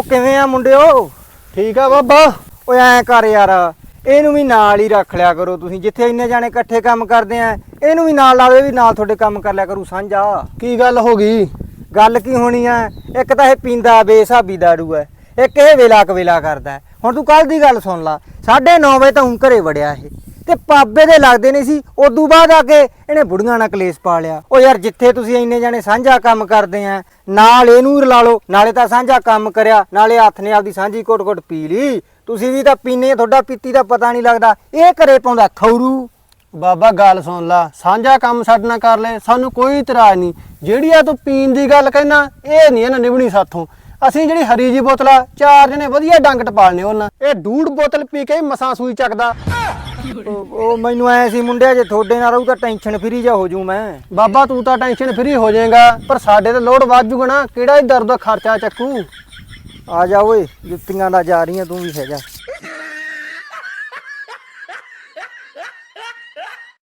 ਉਹ ਕਿਵੇਂ ਆ ਮੁੰਡਿਓ? ਠੀਕ ਆ ਬਾਬਾ। ਓਏ ਐ ਕਰ ਯਾਰ ਇਹਨੂੰ ਵੀ ਨਾਲ ਹੀ ਰੱਖ ਲਿਆ ਕਰੋ ਤੁਸੀਂ ਜਿੱਥੇ ਇੰਨੇ ਜਾਣੇ ਇਕੱਠੇ ਕੰਮ ਕਰਦੇ ਆ ਇਹਨੂੰ ਵੀ ਨਾਲ ਲਾਵੇ ਵੀ ਨਾਲ ਤੁਹਾਡੇ ਕੰਮ ਕਰ ਲਿਆ ਕਰੂ ਸਾਂਝਾ। ਕੀ ਗੱਲ ਹੋ ਗਈ? ਗੱਲ ਕੀ ਹੋਣੀ ਆ? ਇੱਕ ਤਾਂ ਇਹ ਪੀਂਦਾ ਬੇਸਾਬੀ ਦਾਰੂ ਐ ਇੱਕ ਇਹ ਵੇਲਾ ਕਵੇਲਾ ਕਰਦਾ। ਹੈ। ਹੁਣ ਤੂੰ ਕੱਲ ਦੀ ਗੱਲ ਸੁਣ ਲਾ 9:30 ਵਜੇ ਤਾਂ ਹੁਣ ਘਰੇ ਵੜਿਆ ਇਹ। ਤੇ ਪਾਬੇ ਦੇ ਲੱਗਦੇ ਨਹੀਂ ਸੀ, ਉਦੋਂ ਬਾਅਦ ਆ ਕੇ ਇਹਨੇ ਬੁੜੀਆਂ ਨਾਲ ਕਲੇਸ਼ ਪਾ ਲਿਆ। ਉਹ ਯਾਰ ਜਿੱਥੇ ਤੁਸੀਂ ਇੰਨੇ ਜਾਣੇ ਸਾਂਝਾ ਕੰਮ ਕਰਦੇ ਆ, ਨਾਲ ਇਹਨੂੰ ਰਲਾ ਲਓ, ਨਾਲੇ ਤਾਂ ਸਾਂਝਾ ਕੰਮ ਕਰਿਆ, ਨਾਲੇ ਹੱਥ ਨੇ ਆਪਦੀ ਸਾਂਝੀ ਘੁੱਟ-ਘੁੱਟ ਪੀ ਲਈ। ਤੁਸੀਂ ਵੀ ਤਾਂ ਪੀਨੇ ਤੁਹਾਡਾ ਪੀਤੀ ਦਾ ਪਤਾ ਨਹੀਂ ਲੱਗਦਾ। ਇਹ ਘਰੇ ਪਾਉਂਦਾ ਖੌਰੂ। ਬਾਬਾ, ਗੱਲ ਸੁਣ ਲਾ, ਸਾਂਝਾ ਕੰਮ ਸਾਡੇ ਨਾਲ ਕਰ ਲੈ, ਸਾਨੂੰ ਕੋਈ ਇਤਰਾਜ਼ ਨਹੀਂ। ਜਿਹੜੀ ਆ ਤੂੰ ਪੀਣ ਦੀ ਗੱਲ ਕਹਿਣਾ ਇਹ ਨਹੀਂ ਇਹਨਾਂ ਨਿਭਣੀ ਸਾਥੋਂ। ਅਸੀਂ ਜਿਹੜੀ ਹਰੀ ਜੀ ਬੋਤਲ ਆ, ਚਾਰ ਜਣੇ ਵਧੀਆ ਡੰਗ ਟਪਾਲਨੇ ਉਹਨਾਂ ਇਹ ਡੂੜ ਬੋਤਲ ਪੀ ਕੇ ਮਸਾਂ ਸੂਈ ਚੱਕਦਾ। ਉਹ ਮੈਨੂੰ ਐ ਸੀ ਮੁੰਡਿਆ, ਜੇ ਤੁਹਾਡੇ ਨਾਲ ਰਹੂ ਤਾਂ ਟੈਨਸ਼ਨ ਫਰੀ ਜਾ ਹੋ ਜੂ ਮੈਂ। ਬਾਬਾ, ਤੂੰ ਤਾਂ ਟੈਨਸ਼ਨ ਫਰੀ ਹੋ ਜਾਏਗਾ, ਪਰ ਸਾਡੇ ਤੇ ਲੋੜ ਵੱਧ ਜੂਗਾ ਨਾ, ਕਿਹੜਾ ਹੀ ਦਰਦ ਦਾ ਖਰਚਾ ਚੱਕੂ? ਆ ਜਾ ਓਏ, ਜੁੱਤੀਆਂ ਦਾ ਜਾ ਰਹੀਆਂ, ਤੂੰ ਵੀ ਹੈਗਾ